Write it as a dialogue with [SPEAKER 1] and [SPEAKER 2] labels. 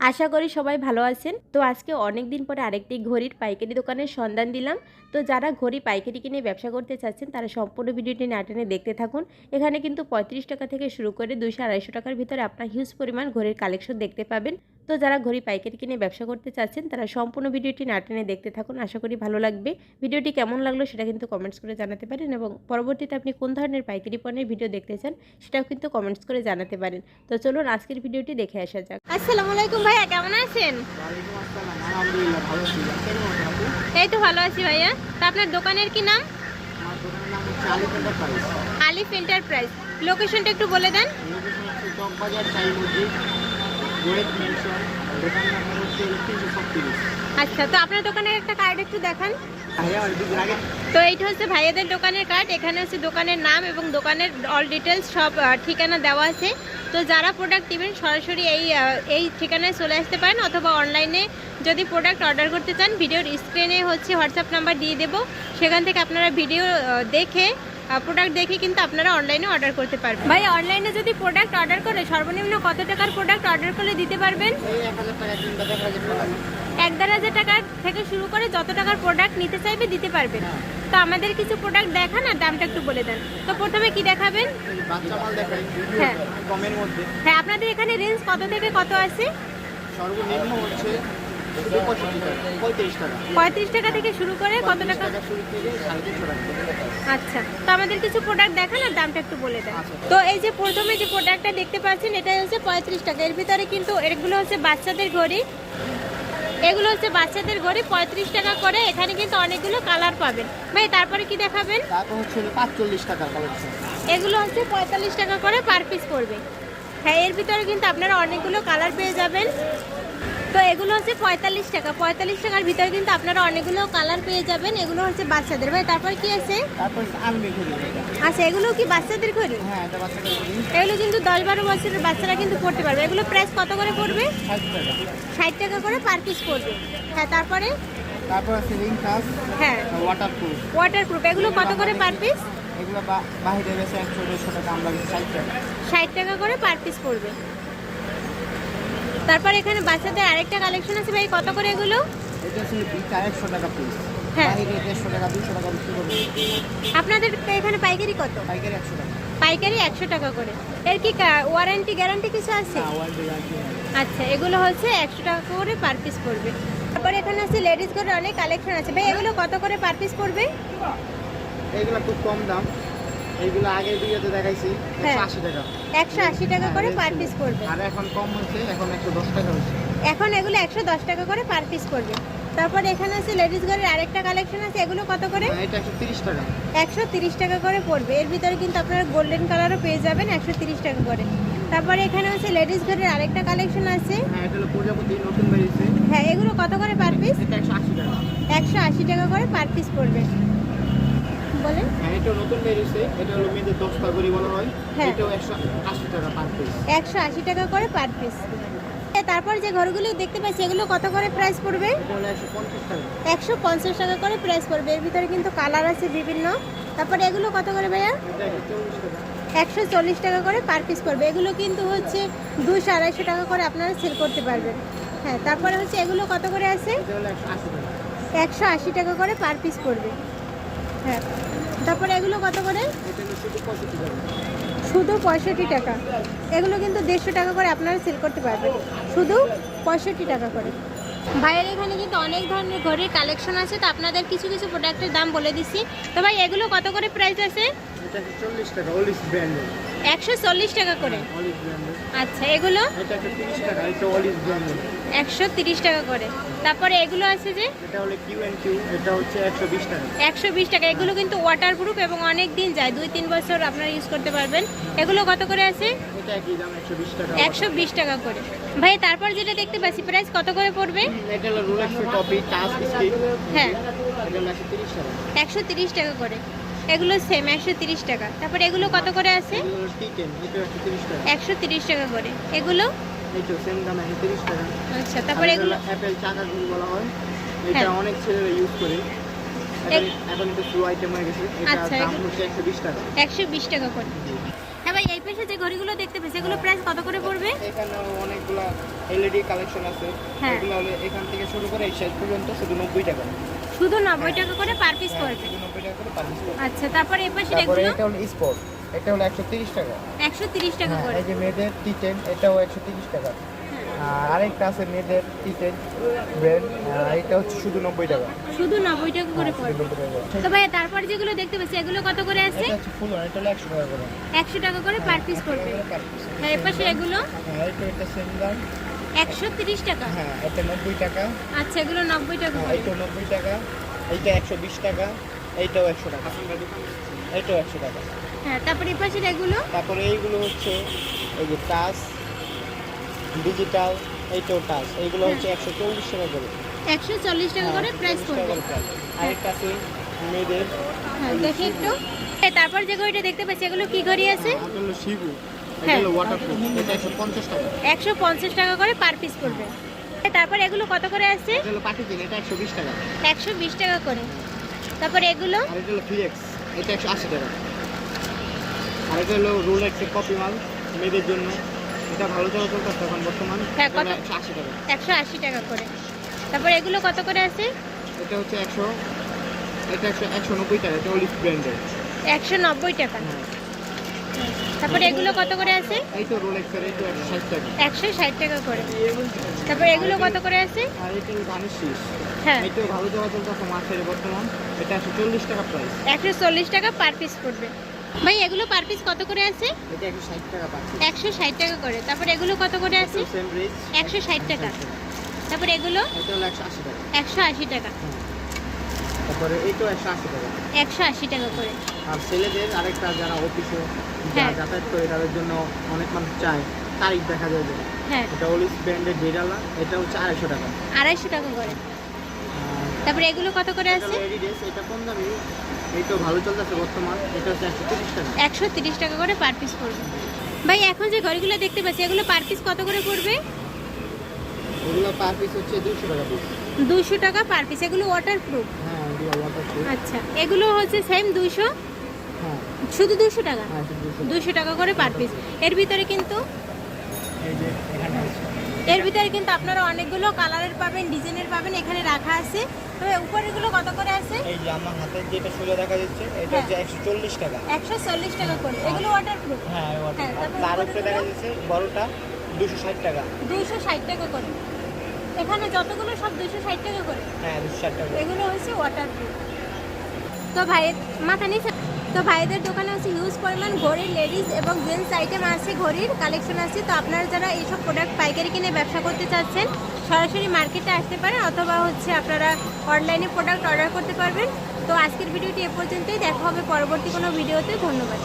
[SPEAKER 1] আশা করি সবাই ভালো আছেন। তো আজকে অনেক দিন পরে আরেকটি ঘড়ির পাইকারি দোকানের সন্ধান দিলাম। তো যারা ঘড়ি পাইকারি কিনে ব্যবসা করতে চাচ্ছেন, তারা সম্পূর্ণ ভিডিওটি নাটানে দেখতে থাকুন। এখানে কিন্তু পঁয়ত্রিশ টাকা থেকে শুরু করে দুইশো আড়াইশো টাকার ভিতরে আপনার হিউজ পরিমাণ ঘড়ির কালেকশন দেখতে পাবেন। তো যারা ঘড়ি পাইকারি কিনে ব্যবসা করতে চাচ্ছেন তারা সম্পূর্ণ ভিডিওটি নাটনে দেখতে থাকুন। আশা করি ভালো লাগবে। ভিডিওটি কেমন লাগল সেটা কিন্তু কমেন্টস করে জানাতে পারেন এবং পরবর্তীতে আপনি কোন ধরনের পাইকারি পণ্যের ভিডিও দেখতে চান সেটাও কিন্তু কমেন্টস করে জানাতে পারেন। তো চলুন আজকের ভিডিওটি দেখে আসা যাক। আসসালামু আলাইকুম ভাইয়া কেমন আছেন?
[SPEAKER 2] ওয়ালাইকুম আসসালাম আলহামদুলিল্লাহ ভালো ছিল কেমন আছেন আপনি?
[SPEAKER 1] এই তো ভালো আছি ভাইয়া। তা আপনার দোকানের কি নাম?
[SPEAKER 2] আলিফ এন্টারপ্রাইজ
[SPEAKER 1] লোকেশনটা একটু বলে দেন। আচ্ছা তো আপনার দোকানের একটা কার্ড একটু দেখান। তো এইটা হচ্ছে ভাইয়াদের দোকানের কার্ড এখানে হচ্ছে দোকানের নাম এবং দোকানের অল ডিটেলস সব ঠিকানা দেওয়া আছে। তো যারা প্রোডাক্ট নেবেন সরাসরি এই এই ঠিকানায় চলে আসতে পারেন অথবা অনলাইনে যদি প্রোডাক্ট অর্ডার করতে চান ভিডিওর স্ক্রিনে হচ্ছে হোয়াটসঅ্যাপ নাম্বার দিয়ে দেবো। সেখান থেকে আপনারা ভিডিও দেখে প্রোডাক্ট দেখে কিন্তু আপনারা অনলাইনে অর্ডার করতে পারবেন। ভাই অনলাইনে যদি প্রোডাক্ট অর্ডার করে সর্বনিম্ন কত টাকার প্রোডাক্ট অর্ডার করে দিতে পারবেন?
[SPEAKER 2] এক দেড় হাজার টাকা
[SPEAKER 1] থেকে শুরু করে যত টাকার প্রোডাক্ট নিতে চাইবে দিতে পারবেন। তো আমাদের কিছু প্রোডাক্ট দেখান আর দামটা একটু বলে দেন। তো প্রথমে কি দেখাবেন?
[SPEAKER 2] এই বাচ্চা মাল দেখাই
[SPEAKER 1] হ্যাঁ। হ্যাঁ আপনাদের এখানে রেঞ্জ কত থেকে কত আছে?
[SPEAKER 2] সর্বনিম্ন হচ্ছে পঁয়ত্রিশ টাকা
[SPEAKER 1] থেকে শুরু করে কত টাকা? আচ্ছা তো আমাদের কিছু প্রোডাক্ট দেখান আর দামটা একটু বলে দেন। তো এই যে প্রথমে যে প্রোডাক্টটা দেখতে পাচ্ছেন এটা হচ্ছে পঁয়ত্রিশ টাকা। এর ভিতরে কিন্তু এগুলো হচ্ছে বাচ্চাদের ঘড়ি। এগুলো হচ্ছে বাচ্চাদের ঘড়ি, পঁয়ত্রিশ টাকা করে। এখানে কিন্তু অনেকগুলো কালার পাবেন। ভাই, তারপরে কি দেখাবেন? এগুলো হচ্ছে পঁয়তাল্লিশ টাকা করে পার পিস পড়বে। হ্যাঁ এর ভিতরে কিন্তু আপনারা অনেকগুলো কালার পেয়ে যাবেন। তো এগুলো হচ্ছে পঁয়তাল্লিশ টাকা। পঁয়তাল্লিশ টাকার ভিতরে কিন্তু আপনারা অনেকগুলো কালার পেয়ে যাবেন। এগুলো হচ্ছে বাচ্চাদের। ভাই তারপর কি আছে। আচ্ছা এগুলো কি বাচ্চাদের ঘড়ি?
[SPEAKER 2] হ্যাঁ
[SPEAKER 1] এগুলো কিন্তু দশ বারো বছরের বাচ্চারা কিন্তু পড়তে পারবে। এগুলো প্রাইস কত করে পড়বে?
[SPEAKER 2] ষাট টাকা।
[SPEAKER 1] করে পার পিস পড়বে। হ্যাঁ তারপরে?
[SPEAKER 2] তারপর আছে রিং কাজ
[SPEAKER 1] হ্যাঁ।
[SPEAKER 2] ওয়াটার প্রুফ
[SPEAKER 1] ওয়াটার প্রুফ এগুলো কত করে পার পিস
[SPEAKER 2] এগুলো বা- বাহিরে একশো টাকা আমরা ষাট টাকা।
[SPEAKER 1] ষাট টাকা করে পার পিস পড়বে। তারপর এখানে বাচ্চাদের আরেকটা কালেকশন আছে ভাই কত করে এগুলো? হ্যাঁ। আপনাদের এখানে পাইকারি কত?
[SPEAKER 2] পাইকারি একশো টাকা।
[SPEAKER 1] পাইকারি একশো টাকা করে। এর কি ওয়ারেন্টি গ্যারান্টি কিছু আছে?
[SPEAKER 2] হ্যাঁ গ্যারান্টি
[SPEAKER 1] আচ্ছা এগুলো হচ্ছে একশো টাকা করে পার পিস পড়বে। তারপর এখানে আছে লেডিস করে অনেক কালেকশন আছে। ভাই এগুলো কত করে পার পিস পড়বে?
[SPEAKER 2] এগুলো খুব কম দাম। এইগুলো আগের ভিডিওতে দেখাইছি
[SPEAKER 1] হ্যাঁ।
[SPEAKER 2] একশো আশি টাকা।
[SPEAKER 1] একশো আশি টাকা করে পার পিস পড়বে।
[SPEAKER 2] আর এখন কম হয়েছে এখন একশো দশ টাকা হয়েছে
[SPEAKER 1] এখন এগুলো একশো দশ টাকা করে পার পিস পড়বে। তারপর এখানে আছে লেডিস ঘরের আরেকটা কালেকশন আছে এগুলো কত করে?
[SPEAKER 2] হ্যাঁ, এটা একশো তিরিশ টাকা।
[SPEAKER 1] একশো তিরিশ টাকা করে পড়বে। এর ভিতরে কিন্তু আপনারা গোল্ডেন কালারও পেয়ে যাবেন একশো তিরিশ টাকা করে। তারপরে এখানে হচ্ছে লেডিস ঘরের আরেকটা কালেকশন আছে।
[SPEAKER 2] হ্যাঁ এটা হলো প্রজাপতি নতুন বেরিয়েছে।
[SPEAKER 1] হ্যাঁ এগুলো কত করে পার পিস
[SPEAKER 2] এটা একশো আশি টাকা।
[SPEAKER 1] একশো আশি টাকা করে পার পিস পড়বে। বলেন।
[SPEAKER 2] হ্যাঁ এটা নতুন বেরিয়েছে এটা হলো মেয়েদের দশটা করে বলা হয়। এটাও টাকা পার পিস
[SPEAKER 1] একশো আশি টাকা করে পার পিস তারপর যে ঘরগুলো দেখতে পাচ্ছি এগুলো কত করে প্রাইস পড়বে?
[SPEAKER 2] একশো পঞ্চাশ টাকা।
[SPEAKER 1] টাকা করে প্রাইস পড়বে। এর ভিতরে কিন্তু কালার আছে বিভিন্ন। তারপরে এগুলো কত করে ভাইয়া?
[SPEAKER 2] একশো চল্লিশ টাকা।
[SPEAKER 1] টাকা করে পার পিস পড়বে। এগুলো কিন্তু হচ্ছে দুশো আড়াইশো টাকা করে আপনারা সেল করতে পারবেন। হ্যাঁ তারপরে হচ্ছে এগুলো কত করে আছে?
[SPEAKER 2] টাকা।
[SPEAKER 1] একশো আশি টাকা করে পার পিস পড়বে। হ্যাঁ। তারপরে এগুলো কত করে?
[SPEAKER 2] শুধু পঁয়ষট্টি টাকা।
[SPEAKER 1] এগুলো কিন্তু দেড়শো টাকা করে আপনারা সেল করতে পারবেন। শুধু পঁয়ষট্টি টাকা করে। ভাইয়ের এখানে কিন্তু অনেক ধরনের ঘরের কালেকশন আছে, তো আপনাদের কিছু কিছু প্রোডাক্টের দাম বলে দিচ্ছি। তো ভাই, এগুলো কত করে প্রাইস আছে?
[SPEAKER 2] চল্লিশ টাকা
[SPEAKER 1] একশো চল্লিশ টাকা করে। আচ্ছা এগুলো?
[SPEAKER 2] একশো তিরিশ টাকা
[SPEAKER 1] করে। তারপরে এগুলো আছে যে?
[SPEAKER 2] একশো বিশ টাকা।
[SPEAKER 1] এগুলো কিন্তু ওয়াটার প্রুফ এবং অনেক দিন যায় দুই তিন বছর আপনারা ইউজ করতে পারবেন। এগুলো কত করে আছে?
[SPEAKER 2] একশো বিশ টাকা
[SPEAKER 1] করে। ভাই তারপর যেটা দেখতে পাচ্ছি প্রাইস কত করে পড়বে? হ্যাঁ।
[SPEAKER 2] একশো তিরিশ টাকা
[SPEAKER 1] করে। এগুলো সেম একশো তিরিশ টাকা। তারপর এগুলো কত করে আছে?
[SPEAKER 2] এটা একশো তিরিশ টাকা
[SPEAKER 1] করে। এগুলো? আচ্ছা তারপর এগুলো?
[SPEAKER 2] অ্যাপেল চাকা বলা হয়। এটা
[SPEAKER 1] হ্যাঁ।
[SPEAKER 2] অনেক ছেলেরা ইউজ করে। এখন- একটু স্লো আইটেম হয়ে গেছে। এটা
[SPEAKER 1] আচ্ছা,
[SPEAKER 2] দাম হচ্ছে একশো বিশ টাকা।
[SPEAKER 1] একশো বিশ টাকা করে। হ্যাঁ ভাই এই পাশে যে ঘড়িগুলো দেখতে পেয়েছি এগুলো প্রাইস কত করে পড়বে?
[SPEAKER 2] এখানে অনেকগুলা এলইডি কালেকশন আছে।
[SPEAKER 1] হ্যাঁ।
[SPEAKER 2] এগুলো হলো এখান থেকে শুরু করে এই শেষ পর্যন্ত শুধু নব্বই টাকা।
[SPEAKER 1] শুধু নব্বই টাকা করে পার পিস
[SPEAKER 2] হ্যাঁ,
[SPEAKER 1] পড়বে
[SPEAKER 2] টাকা করে পার পিস
[SPEAKER 1] আচ্ছা তারপরে এ পাশে
[SPEAKER 2] তারপরে এটা হলো স্পোর্ট এটা হলো একশো তিরিশ টাকা।
[SPEAKER 1] একশো তিরিশ টাকা
[SPEAKER 2] হ্যাঁ,
[SPEAKER 1] করে।
[SPEAKER 2] এই যে মেয়েদের টি টেন এটাও একশো তিরিশ টাকা।
[SPEAKER 1] হ্যাঁ।
[SPEAKER 2] আরেকটা আছে মেয়েদের টি টেন ব্র্যান্ড এটা হচ্ছে শুধু নব্বই টাকা।
[SPEAKER 1] শুধু নব্বই টাকা করে
[SPEAKER 2] হ্যাঁ,
[SPEAKER 1] পড়বে
[SPEAKER 2] 90।
[SPEAKER 1] তো ভাই তারপর যেগুলো দেখতে পাচ্ছি এগুলো কত করে আছে?
[SPEAKER 2] এটা হচ্ছে ফুল এটা হলো একশো টাকা করে।
[SPEAKER 1] একশো টাকা করে পার পিস পড়বে।
[SPEAKER 2] per piece।
[SPEAKER 1] আর এ পাশে এগুলো?
[SPEAKER 2] হ্যাঁ এটা এটা সেম দাম।
[SPEAKER 1] একশো তিরিশ টাকা?
[SPEAKER 2] হ্যাঁ এটা নব্বই টাকা।
[SPEAKER 1] আচ্ছা এগুলো নব্বই টাকা
[SPEAKER 2] হ্যাঁ,
[SPEAKER 1] করে।
[SPEAKER 2] এইটাও নব্বই টাকা এইটা একশো বিশ টাকা। এইটাও একশো টাকা। এইটাও একশো টাকা।
[SPEAKER 1] হ্যাঁ তারপরে এ পাশে এগুলো?
[SPEAKER 2] তারপরে এইগুলো হচ্ছে এই যে টাচ ডিজিটাল এইটাও টাচ এইগুলো হচ্ছে একশো চল্লিশ টাকা করে।
[SPEAKER 1] একশো চল্লিশ টাকা করে
[SPEAKER 2] হ্যাঁ,
[SPEAKER 1] প্রাইস
[SPEAKER 2] 40 টাকা
[SPEAKER 1] পড়বে।
[SPEAKER 2] করে। আরেকটা আছে মেয়েদের।
[SPEAKER 1] হ্যাঁ দেখি একটু। এই তারপর যে ঘড়িটা দেখতে পাচ্ছি এগুলো কি ঘড়ি আছে?
[SPEAKER 2] হ্যাঁ, শিবু। এটা
[SPEAKER 1] হ্যাঁ।
[SPEAKER 2] ওয়াটারপ্রুফ এটা একশো পঞ্চাশ টাকা।
[SPEAKER 1] একশো পঞ্চাশ টাকা করে পার পিস পড়বে। এই তারপর এগুলো কত করে আছে?
[SPEAKER 2] এটা হলো পাটি দিন এটা একশো বিশ টাকা।
[SPEAKER 1] একশো বিশ টাকা করে। তারপর এগুলো?
[SPEAKER 2] আর এটা হলো ফিলেক্স এটা একশো আশি টাকা। আর এটা হলো রোলেক্সের কপি মাল মেয়েদের জন্য। এটা ভালো চলাচল করছে এখন বর্তমান।
[SPEAKER 1] হ্যাঁ, কত?
[SPEAKER 2] একশো আশি টাকা।
[SPEAKER 1] একশো আশি টাকা করে। তারপর এগুলো কত করে আছে?
[SPEAKER 2] এটা হচ্ছে একশো এটা একশো একশো নব্বই টাকা এটা অলিভ ব্র্যান্ডের
[SPEAKER 1] একশো নব্বই টাকা। তারপর এগুলো কত করে আছে?
[SPEAKER 2] এই তো রোলেক্সের এই তো একশো ষাট টাকা।
[SPEAKER 1] একশো ষাট টাকা করে। তারপর এগুলো কত করে আছে?
[SPEAKER 2] আর এটা হলো ধানের শীষ
[SPEAKER 1] হ্যাঁ।
[SPEAKER 2] এইটাও ভালো মাছের বর্তমান। এটা একশো চল্লিশ টাকা প্রাইস
[SPEAKER 1] একশো চল্লিশ টাকা পার পিস পড়বে। ভাই এগুলো পার পিস কত করে আছে?
[SPEAKER 2] এটা একশো ষাট টাকা পাচ্ছি
[SPEAKER 1] একশো ষাট টাকা করে। তারপর এগুলো কত করে আছে?
[SPEAKER 2] সেম রেট
[SPEAKER 1] একশো ষাট টাকা। তারপর এগুলো?
[SPEAKER 2] এটা হলো একশো আশি টাকা।
[SPEAKER 1] একশো আশি টাকা।
[SPEAKER 2] তারপরে এইটাও একশো আশি টাকা।
[SPEAKER 1] একশো আশি টাকা করে।
[SPEAKER 2] আর ছেলেদের আরেকটা যারা অফিসে
[SPEAKER 1] হ্যাঁ।
[SPEAKER 2] যাতায়াত করে তাদের জন্য অনেক মানুষ চায় তারিখ দেখা যায়
[SPEAKER 1] হ্যাঁ।
[SPEAKER 2] এটা অলিভ ব্র্যান্ডের এটা হচ্ছে আড়াইশো টাকা।
[SPEAKER 1] আড়াইশো টাকা করে। তারপরে এগুলো কত করে আছে?
[SPEAKER 2] এটা কম দামি এই তো ভালো চলতেছে বর্তমান। এটা হচ্ছে একশো তিরিশ টাকা।
[SPEAKER 1] একশো তিরিশ টাকা করে পার পিস পড়বে। ভাই এখন যে ঘড়িগুলো দেখতে পাচ্ছি এগুলো পার পিস কত করে পড়বে?
[SPEAKER 2] এগুলো পার পিস হচ্ছে দুশো টাকা পিস
[SPEAKER 1] টাকা পার পিস এগুলো ওয়াটার প্রুফ
[SPEAKER 2] হ্যাঁ এগুলো
[SPEAKER 1] আচ্ছা এগুলো হচ্ছে সেম দুশো
[SPEAKER 2] হ্যাঁ।
[SPEAKER 1] শুধু দুশো টাকা?
[SPEAKER 2] হ্যাঁ দুশো
[SPEAKER 1] টাকা করে পার পিস এর ভিতরে কিন্তু?
[SPEAKER 2] এই যে এখানে।
[SPEAKER 1] এর ভিতরে কিন্তু আপনারা অনেকগুলো কালারের পাবেন ডিজাইনের পাবেন এখানে রাখা আছে। তবে উপরেরগুলো কত করে আছে?
[SPEAKER 2] এই যে আমার হাতে যেটা সোজা দেখা যাচ্ছে এটা
[SPEAKER 1] হ্যাঁ।
[SPEAKER 2] হচ্ছে একশো চল্লিশ টাকা।
[SPEAKER 1] একশো চল্লিশ টাকা করে। এগুলো ওয়াটার প্রুফ
[SPEAKER 2] হ্যাঁ water
[SPEAKER 1] হ্যাঁ,
[SPEAKER 2] তার উপরে দেখা যাচ্ছে বড়টা দুশো ষাট টাকা।
[SPEAKER 1] দুইশো ষাট টাকা করে। এখানে যতগুলো সব দুইশো ষাট টাকা করে।
[SPEAKER 2] হ্যাঁ দুশো ষাট টাকা
[SPEAKER 1] এগুলো হচ্ছে ওয়াটারপ্রুফ তো ভাই মাথা নিচে তো ভাইদের দোকানে আছে হিউজ পরিমাণ ঘড়ির লেডিস এবং জেন্টস আইটেম আছে, ঘড়ির কালেকশন আছে। তো আপনারা যারা এইসব প্রোডাক্ট পাইকারি কিনে ব্যবসা করতে চাচ্ছেন, সরাসরি মার্কেটে আসতে পারে অথবা হচ্ছে আপনারা অনলাইনে প্রোডাক্ট অর্ডার করতে পারবেন। তো আজকের ভিডিওটি এ পর্যন্তই, দেখা হবে পরবর্তী কোনো ভিডিওতে। ধন্যবাদ।